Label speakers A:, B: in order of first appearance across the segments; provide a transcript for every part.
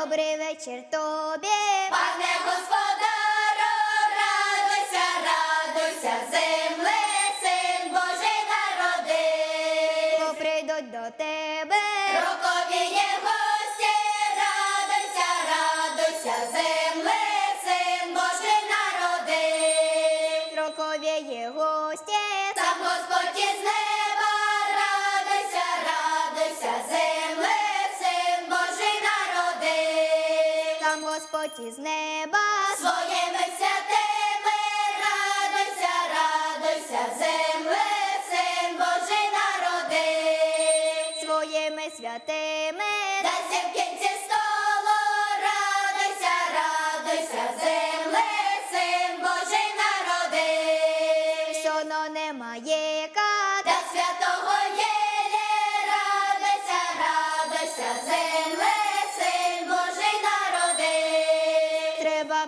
A: Добрий вечір тобі.
B: Пане господаро, радуйся, радуйся, земле, син Божий народив.
A: Бо прийдуть до тебе.
B: Рокові є гості, радуйся, радуйся, земле, син Божий народив.
A: Строкові є гості.
B: Господь із неба. Своїми святими радуйся, радуйся, земле, син Божий народив.
A: Своїми святими.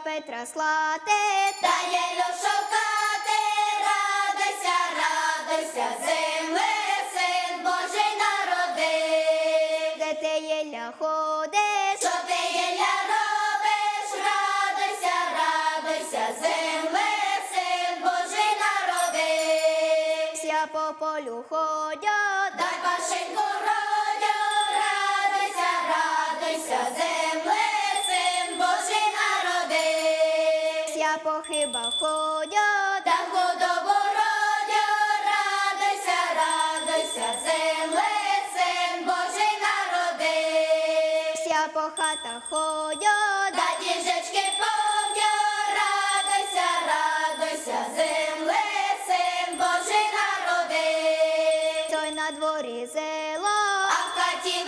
A: Треба Петра слати.
B: Та єлю шукати, радуйся, радуйся, земле, син Божий народив.
A: Де ти єля ходиш.
B: Що ти єля робиш, радуйся, радуйся, земле, син Божий народив.
A: Вся по полю ходять.
B: Дай пашинку родю, народив.
A: Вся по хибах ходять.
B: Та худобу родю, радуйся, радуйся, земле, син Божий народив.
A: Вся по хатах ходять.
B: Та діжечки повню, радуйся, радуйся, земле, син Божий народив.
A: Той на дворі зело.
B: А в хаті